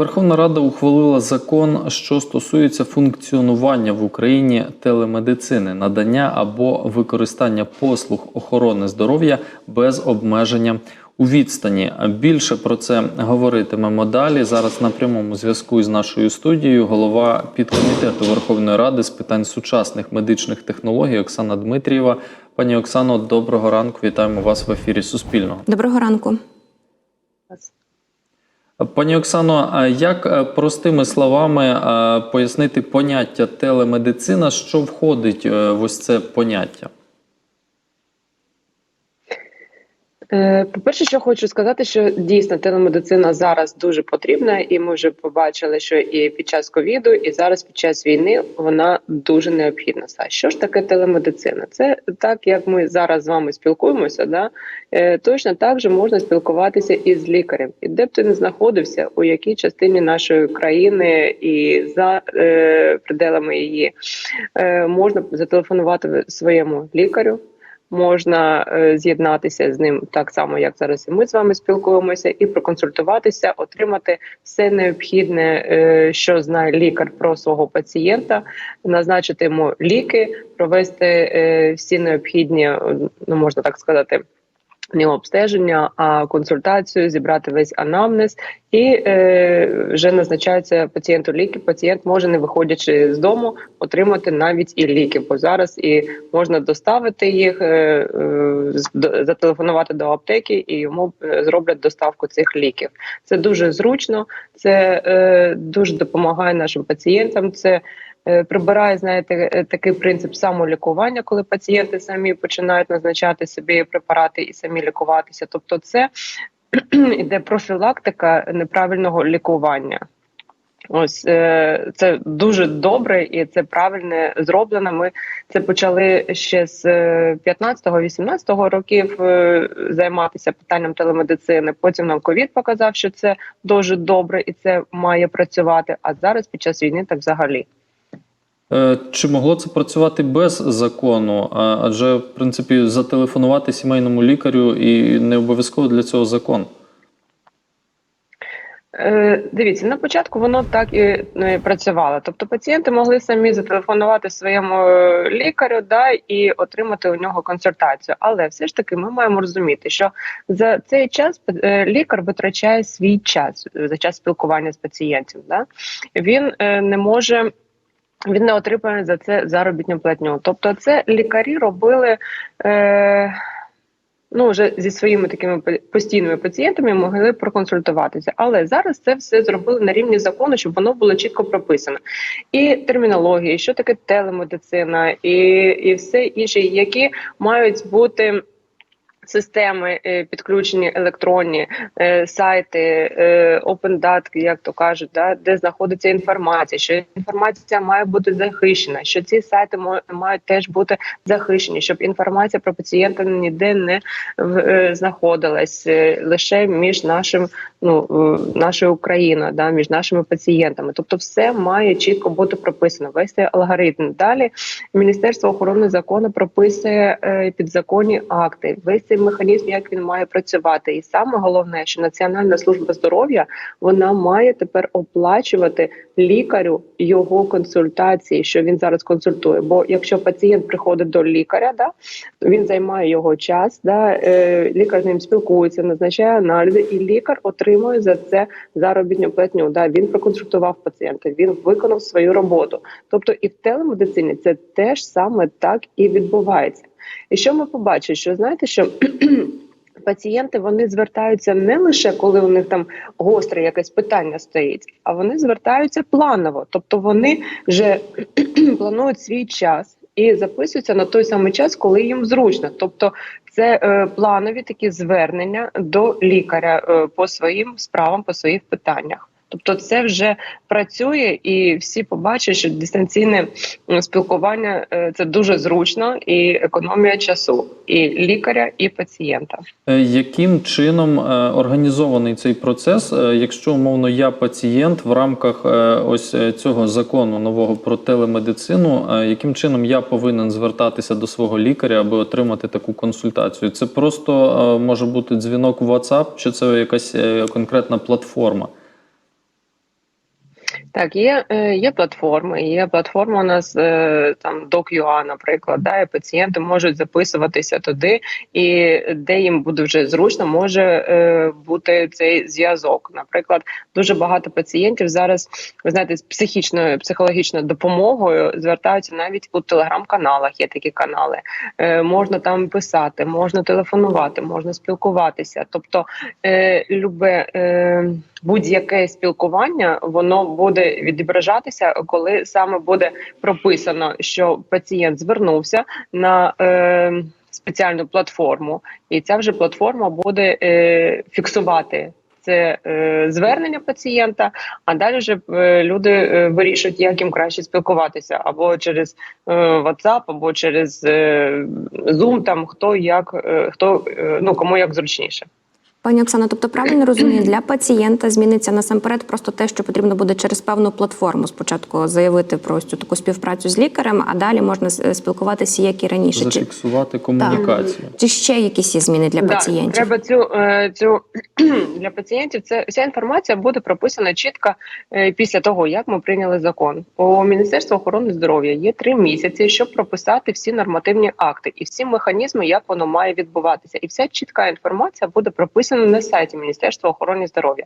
Верховна Рада ухвалила закон, що стосується функціонування в Україні телемедицини, надання або використання послуг охорони здоров'я без обмеження у відстані. Більше про це говоритимемо далі. Зараз на прямому зв'язку із нашою студією голова підкомітету Верховної Ради з питань сучасних медичних технологій Оксана Дмитрієва. Пані Оксано, доброго ранку. Вітаємо вас в ефірі Суспільного. Доброго ранку. Пані Оксано, як е, простими словами е, пояснити поняття телемедицина, що входить е, в ось це поняття? Е, По-перше, що хочу сказати, що дійсно телемедицина зараз дуже потрібна, і ми вже побачили, що і під час ковіду, і зараз під час війни вона дуже необхідна. А що ж таке телемедицина? Це так, як ми зараз з вами спілкуємося, да е, точно так же можна спілкуватися із лікарем, і де б ти не знаходився, у якій частині нашої країни і за е, пределами її е, можна зателефонувати своєму лікарю можна е, з'єднатися з ним так само, як зараз і ми з вами спілкуємося, і проконсультуватися, отримати все необхідне, е, що знає лікар про свого пацієнта, назначити йому ліки, провести е, всі необхідні, ну можна так сказати. Не обстеження, а консультацію, зібрати весь анамнез, і е, вже назначаються пацієнту ліки. Пацієнт може, не виходячи з дому, отримати навіть і ліки, бо зараз і можна доставити їх, е, е, зателефонувати до аптеки, і йому е, зроблять доставку цих ліків. Це дуже зручно, це е, дуже допомагає нашим пацієнтам. Це прибирає, знаєте, е, такий принцип самолікування, коли пацієнти самі починають назначати собі препарати і самі лікуватися. Тобто, це іде профілактика неправильного лікування. Ось е, це дуже добре і це правильно зроблено. Ми це почали ще з е, 15-18 років е, займатися питанням телемедицини. Потім нам ковід показав, що це дуже добре і це має працювати. А зараз під час війни так взагалі. Е, Чи могло це працювати без закону? Адже, в принципі, зателефонувати сімейному лікарю і не обов'язково для цього закон. Е, Дивіться, на початку воно так і е, працювало. Тобто пацієнти могли самі зателефонувати своєму е, лікарю да, і отримати у нього консультацію. Але все ж таки ми маємо розуміти, що за цей час лікар витрачає свій час за час спілкування з пацієнтом. Да? Він не може. Він не отримує за це заробітну платню. Тобто, це лікарі робили е, ну вже зі своїми такими постійними пацієнтами могли проконсультуватися. Але зараз це все зробили на рівні закону, щоб воно було чітко прописано. І термінологія, і що таке телемедицина, і, і все інше, які мають бути. Системи е, підключені електронні е, сайти, data, як то кажуть, да, де знаходиться інформація, що інформація має бути захищена, що ці сайти мають теж бути захищені, щоб інформація про пацієнта ніде не е, знаходилась лише між нашим, ну нашою Україною, да, між нашими пацієнтами. Тобто, все має чітко бути прописано. Весь цей алгоритм. Далі Міністерство охорони закону прописує підзаконні акти. Весь цей механізм, як він має працювати, і саме головне, що Національна служба здоров'я вона має тепер оплачувати лікарю його консультації, що він зараз консультує. Бо якщо пацієнт приходить до лікаря, да він займає його час, да е, лікар з ним спілкується, назначає аналізи, і лікар отримує за це заробітну платню. Да, він проконсультував пацієнта, він виконав свою роботу. Тобто, і в телемедицині це теж саме так і відбувається. І що ми побачили? Що знаєте, що пацієнти вони звертаються не лише коли у них там гостре якесь питання стоїть, а вони звертаються планово, тобто вони вже планують свій час. І записуються на той самий час, коли їм зручно. Тобто, це е, планові такі звернення до лікаря е, по своїм справам, по своїх питаннях. Тобто, це вже працює, і всі побачать, що дистанційне спілкування е, це дуже зручно і економія часу і лікаря, і пацієнта. Е, Яким чином е, організований цей процес, якщо умовно я пацієнт в рамках ось цього закону нового про телемедицину, яким чином я повинен звертатися до свого лікаря, аби отримати таку консультацію? Це просто може бути дзвінок в WhatsApp, чи це якась конкретна платформа? Так, є, е, є платформи, є платформа у нас е, там DocUA, наприклад, да, і пацієнти можуть записуватися туди, і де їм буде вже зручно, може е, бути цей зв'язок. Наприклад, дуже багато пацієнтів зараз, ви знаєте, з психічною психологічною допомогою звертаються навіть у телеграм-каналах. Є такі канали. Можна там писати, можна телефонувати, можна спілкуватися. Тобто, любе. Будь-яке спілкування воно буде відображатися, коли саме буде прописано, що пацієнт звернувся на е, спеціальну платформу, і ця вже платформа буде е, фіксувати. Це е, звернення пацієнта, а далі вже е, люди е, вирішують, як їм краще спілкуватися, або через е, WhatsApp, або через е, Zoom, там хто як е, хто е, ну кому як зручніше. Пані Оксано, тобто правильно розумію, для пацієнта зміниться насамперед просто те, що потрібно буде через певну платформу спочатку заявити про ось цю таку співпрацю з лікарем, а далі можна спілкуватися як і раніше. Чи, Зафіксувати комунікацію. чи ще якісь є зміни для Да, пацієнтів? Треба цю, е, цю для пацієнтів. Це вся інформація буде прописана чітко е, після того, як ми прийняли закон. У Міністерства охорони здоров'я є три місяці, щоб прописати всі нормативні акти і всі механізми, як воно має відбуватися. І вся чітка інформація буде прописана на сайті Міністерства охорони здоров'я.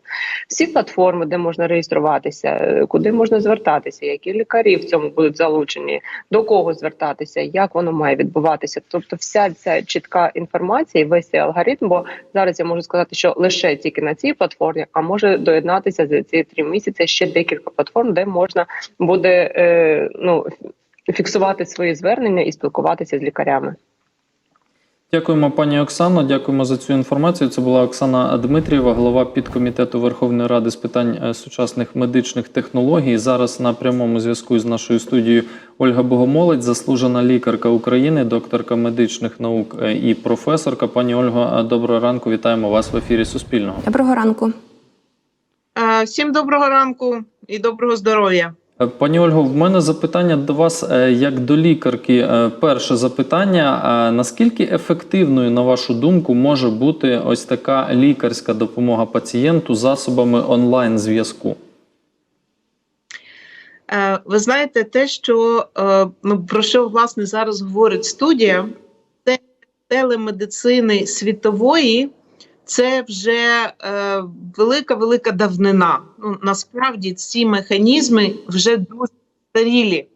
Всі платформи, де можна реєструватися, куди можна звертатися, які лікарі в цьому будуть залучені, до кого звертатися, як воно має відбуватися. Тобто, вся ця чітка інформація, і весь цей алгоритм. Бо зараз я можу сказати, що лише тільки на цій платформі, а може доєднатися за ці три місяці ще декілька платформ, де можна буде е, ну фіксувати свої звернення і спілкуватися з лікарями. Дякуємо, пані Оксано. Дякуємо за цю інформацію. Це була Оксана Дмитрієва, голова підкомітету Верховної Ради з питань е, сучасних медичних технологій. Зараз на прямому зв'язку з нашою студією Ольга Богомолець, заслужена лікарка України, докторка медичних наук е, і професорка. Пані Ольго, е, доброго ранку. Вітаємо вас в ефірі Суспільного. Доброго ранку. Всім доброго ранку і доброго здоров'я. Е, Пані Ольго, в мене запитання до вас е, як до лікарки. Е, Перше запитання: наскільки ефективною, на вашу думку, може бути ось така лікарська допомога пацієнту засобами онлайн зв'язку? Ви знаєте, те, що ну про що власне зараз говорить студія, це телемедицини світової, це вже е, велика велика давнина. Ну насправді ці механізми вже дуже старілі.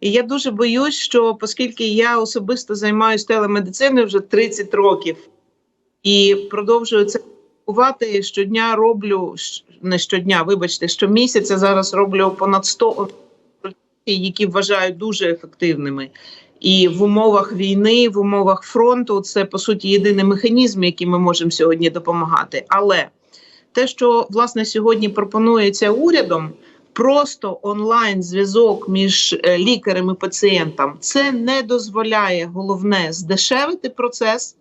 І я дуже боюсь, що оскільки я особисто займаюся телемедициною вже 30 років і продовжую це практикувати, щодня роблю не щодня, вибачте, щомісяця зараз роблю понад 100 консультацій, які вважаю дуже ефективними. І в умовах війни, в умовах фронту, це по суті єдиний механізм, який ми можемо сьогодні допомагати. Але те, що власне сьогодні пропонується урядом, просто онлайн зв'язок між е, лікарем і пацієнтом, це не дозволяє головне здешевити процес.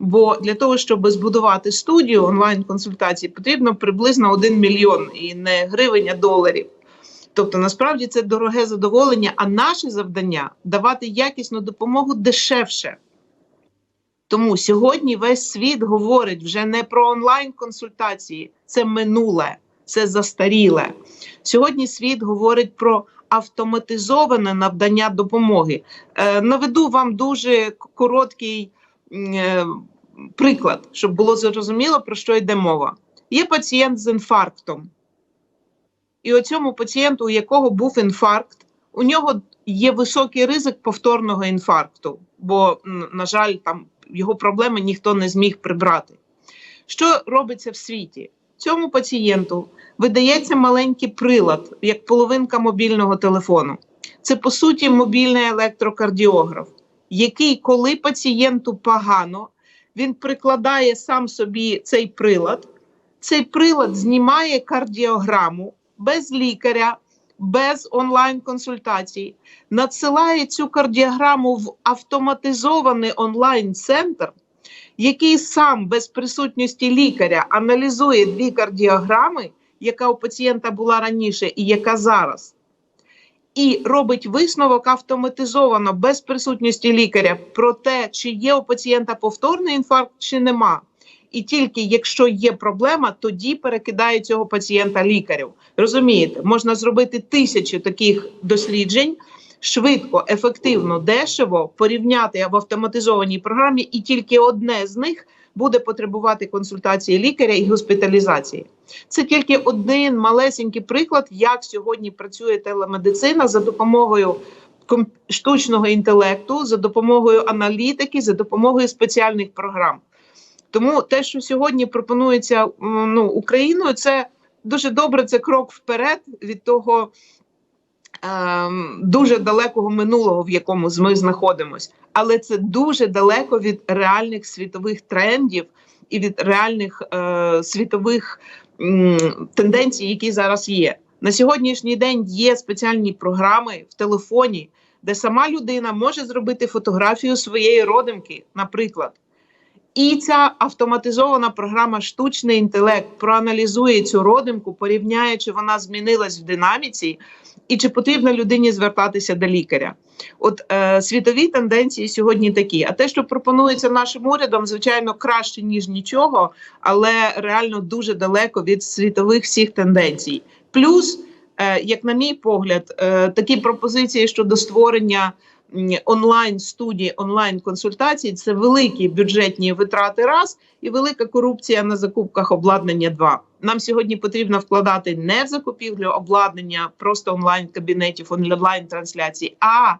Бо для того, щоб збудувати студію онлайн-консультацій, потрібно приблизно 1 мільйон і не гривень, а доларів. Тобто, насправді це дороге задоволення, а наше завдання давати якісну допомогу дешевше. Тому сьогодні весь світ говорить вже не про онлайн-консультації, це минуле, це застаріле. Сьогодні світ говорить про автоматизоване надання допомоги. Е, наведу вам дуже короткий е, приклад, щоб було зрозуміло, про що йде мова. Є пацієнт з інфарктом, і оцьому пацієнту, у якого був інфаркт, у нього є високий ризик повторного інфаркту, бо, на жаль, там його проблеми ніхто не зміг прибрати. Що робиться в світі? Цьому пацієнту видається маленький прилад, як половинка мобільного телефону. Це по суті мобільний електрокардіограф, який, коли пацієнту погано, він прикладає сам собі цей прилад. Цей прилад знімає кардіограму без лікаря, без онлайн-консультацій, надсилає цю кардіограму в автоматизований онлайн-центр, який сам без присутності лікаря аналізує дві кардіограми, яка у пацієнта була раніше і яка зараз. І робить висновок автоматизовано без присутності лікаря про те, чи є у пацієнта повторний інфаркт, чи нема. І тільки якщо є проблема, тоді перекидає цього пацієнта лікарю. Розумієте, можна зробити тисячі таких досліджень. Швидко, ефективно, дешево порівняти в автоматизованій програмі, і тільки одне з них буде потребувати консультації лікаря і госпіталізації. Це тільки один малесенький приклад, як сьогодні працює телемедицина за допомогою штучного інтелекту, за допомогою аналітики, за допомогою спеціальних програм. Тому те, що сьогодні пропонується ну, Україною, це дуже добре. Це крок вперед від того ем, дуже далекого минулого, в якому ми знаходимося. Але це дуже далеко від реальних світових трендів і від реальних е, світових м, тенденцій, які зараз є. На сьогоднішній день є спеціальні програми в телефоні, де сама людина може зробити фотографію своєї родимки, наприклад. І ця автоматизована програма штучний інтелект проаналізує цю родимку, порівняє, чи вона змінилась в динаміці, і чи потрібно людині звертатися до лікаря. От е, світові тенденції сьогодні такі. А те, що пропонується нашим урядом, звичайно, краще ніж нічого, але реально дуже далеко від світових всіх тенденцій. Плюс, е, як на мій погляд, е, такі пропозиції щодо створення онлайн студії, онлайн консультацій це великі бюджетні витрати раз і велика корупція на закупках обладнання. Два нам сьогодні потрібно вкладати не в закупівлю обладнання, просто онлайн кабінетів, онлайн трансляцій, а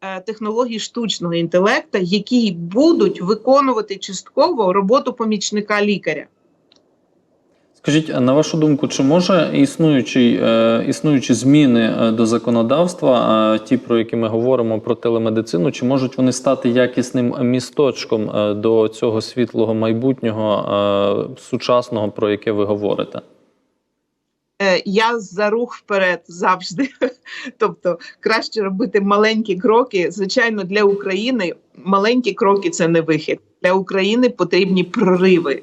е, технології штучного інтелекту, які будуть виконувати частково роботу помічника лікаря. Скажіть, на вашу думку, чи може існуючі, е, існуючі зміни е, до законодавства, е, ті, про які ми говоримо про телемедицину, чи можуть вони стати якісним місточком до цього світлого майбутнього сучасного, про яке ви говорите? Я за рух вперед завжди. Тобто краще робити маленькі кроки. Звичайно, для України маленькі кроки це не вихід. Для України потрібні прориви.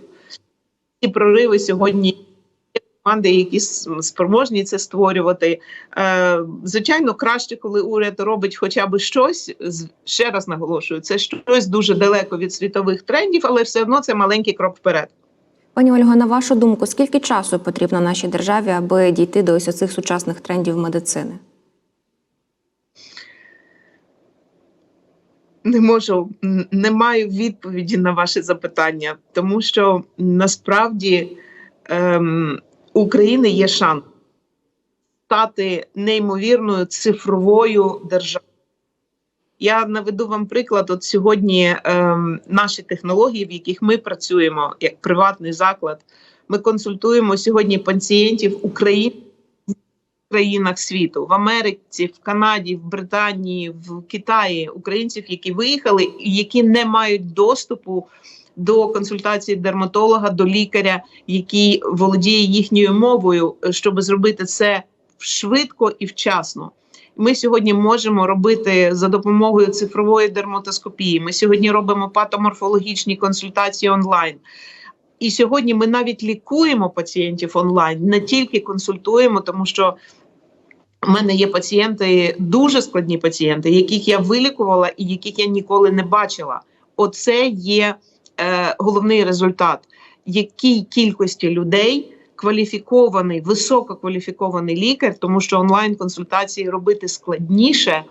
Ці прориви сьогодні команди, які спроможні це створювати. Е, Звичайно, краще, коли уряд робить хоча б щось. Ще раз наголошую, це щось дуже далеко від світових трендів, але все одно це маленький крок вперед. Пані Ольго, на вашу думку, скільки часу потрібно нашій державі, аби дійти до ось цих сучасних трендів медицини? Не можу, не маю відповіді на ваше запитання, тому що насправді ем, у України є шанс стати неймовірною цифровою державою. Я наведу вам приклад. От сьогодні ем, наші технології, в яких ми працюємо як приватний заклад, ми консультуємо сьогодні пацієнтів України країнах світу в Америці, в Канаді, в Британії, в Китаї, українців, які виїхали, які не мають доступу до консультації дерматолога, до лікаря, який володіє їхньою мовою, щоб зробити це швидко і вчасно. Ми сьогодні можемо робити за допомогою цифрової дерматоскопії. Ми сьогодні робимо патоморфологічні консультації онлайн. І сьогодні ми навіть лікуємо пацієнтів онлайн, не тільки консультуємо, тому що у мене є пацієнти, дуже складні пацієнти, яких я вилікувала і яких я ніколи не бачила. Оце є е, головний результат, якій кількості людей кваліфікований, висококваліфікований лікар, тому що онлайн консультації робити складніше.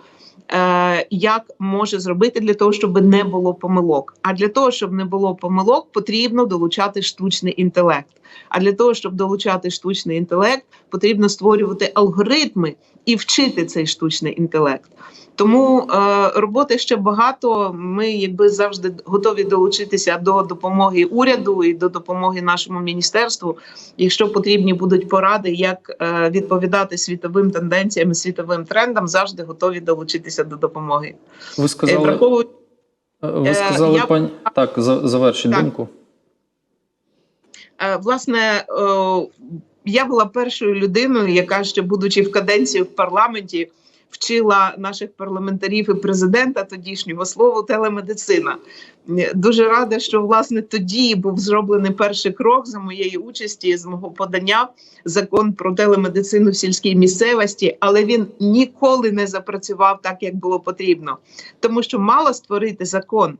Е, як може зробити для того, щоб не було помилок? А для того, щоб не було помилок, потрібно долучати штучний інтелект. А для того, щоб долучати штучний інтелект, потрібно створювати алгоритми і вчити цей штучний інтелект. Тому е, роботи ще багато. Ми якби завжди готові долучитися до допомоги уряду і до допомоги нашому міністерству. Якщо потрібні будуть поради, як е, відповідати світовим тенденціям, світовим трендам, завжди готові долучитися до допомоги. Ви Е, сказали, враховуючи ви е, сказали, я- пані так, за- завершіть Так. думку. Е, Власне, е, я була першою людиною, яка ще будучи в каденції в парламенті, вчила наших парламентарів і президента тодішнього слову телемедицина. Дуже рада, що власне тоді був зроблений перший крок за моєї участі, з мого подання закон про телемедицину в сільській місцевості, але він ніколи не запрацював так, як було потрібно, тому що мало створити закон,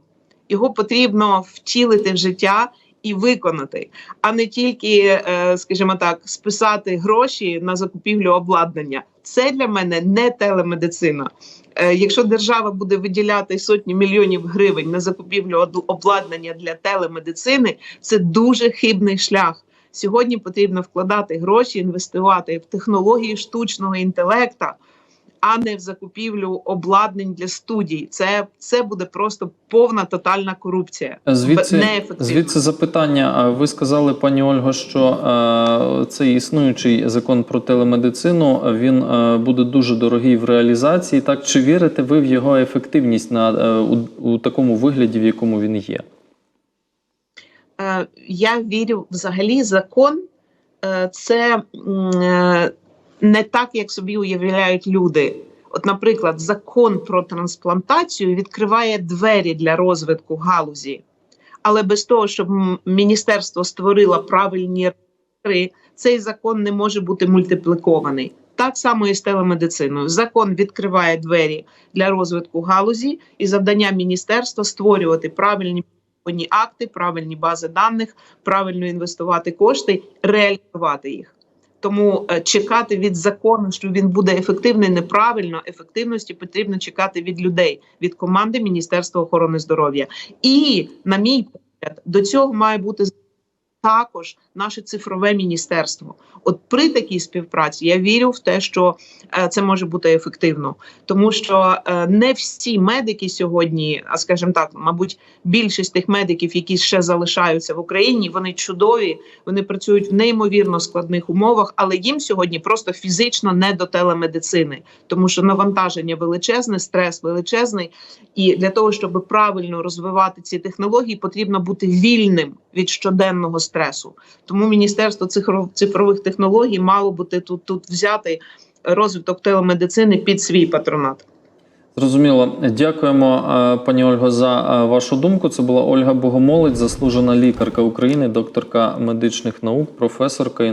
його потрібно втілити в життя. І виконати, а не тільки, е, скажімо так, списати гроші на закупівлю обладнання. Це для мене не телемедицина. Е, Якщо держава буде виділяти сотні мільйонів гривень на закупівлю обладнання для телемедицини, це дуже хибний шлях. Сьогодні потрібно вкладати гроші, інвестувати в технології штучного інтелекта, а не в закупівлю обладнань для студій. Це, це буде просто повна тотальна корупція. Звідси, звідси запитання. Ви сказали, пані Ольго, що е, цей існуючий закон про телемедицину він е, буде дуже дорогий в реалізації. Так чи вірите ви в його ефективність на е, у, у такому вигляді, в якому він є? Е, я вірю взагалі закон е, це е, не так, як собі уявляють люди. От, наприклад, закон про трансплантацію відкриває двері для розвитку галузі, але без того, щоб міністерство створило правильні реєстри, цей закон не може бути мультиплікований. Так само і з телемедициною. Закон відкриває двері для розвитку галузі, і завдання міністерства створювати правильні акти, правильні бази даних, правильно інвестувати кошти, реалізувати їх. Тому е, чекати від закону, що він буде ефективний, неправильно. Ефективності потрібно чекати від людей, від команди Міністерства охорони здоров'я. І, на мій погляд, до цього має бути також наше цифрове міністерство. От при такій співпраці я вірю в те, що е, це може бути ефективно, тому що е, не всі медики сьогодні, а скажімо так, мабуть, більшість тих медиків, які ще залишаються в Україні, вони чудові, вони працюють в неймовірно складних умовах, але їм сьогодні просто фізично не до телемедицини, тому що навантаження величезне, стрес величезний. І для того, щоб правильно розвивати ці технології, потрібно бути вільним від щоденного стресу. Тому міністерство цифров- цифрових технологій мало бути тут, тут взяти розвиток телемедицини під свій патронат. Зрозуміло. Дякуємо, е, пані Ольго, за е, вашу думку. Це була Ольга Богомолець, заслужена лікарка України, докторка медичних наук, професорка.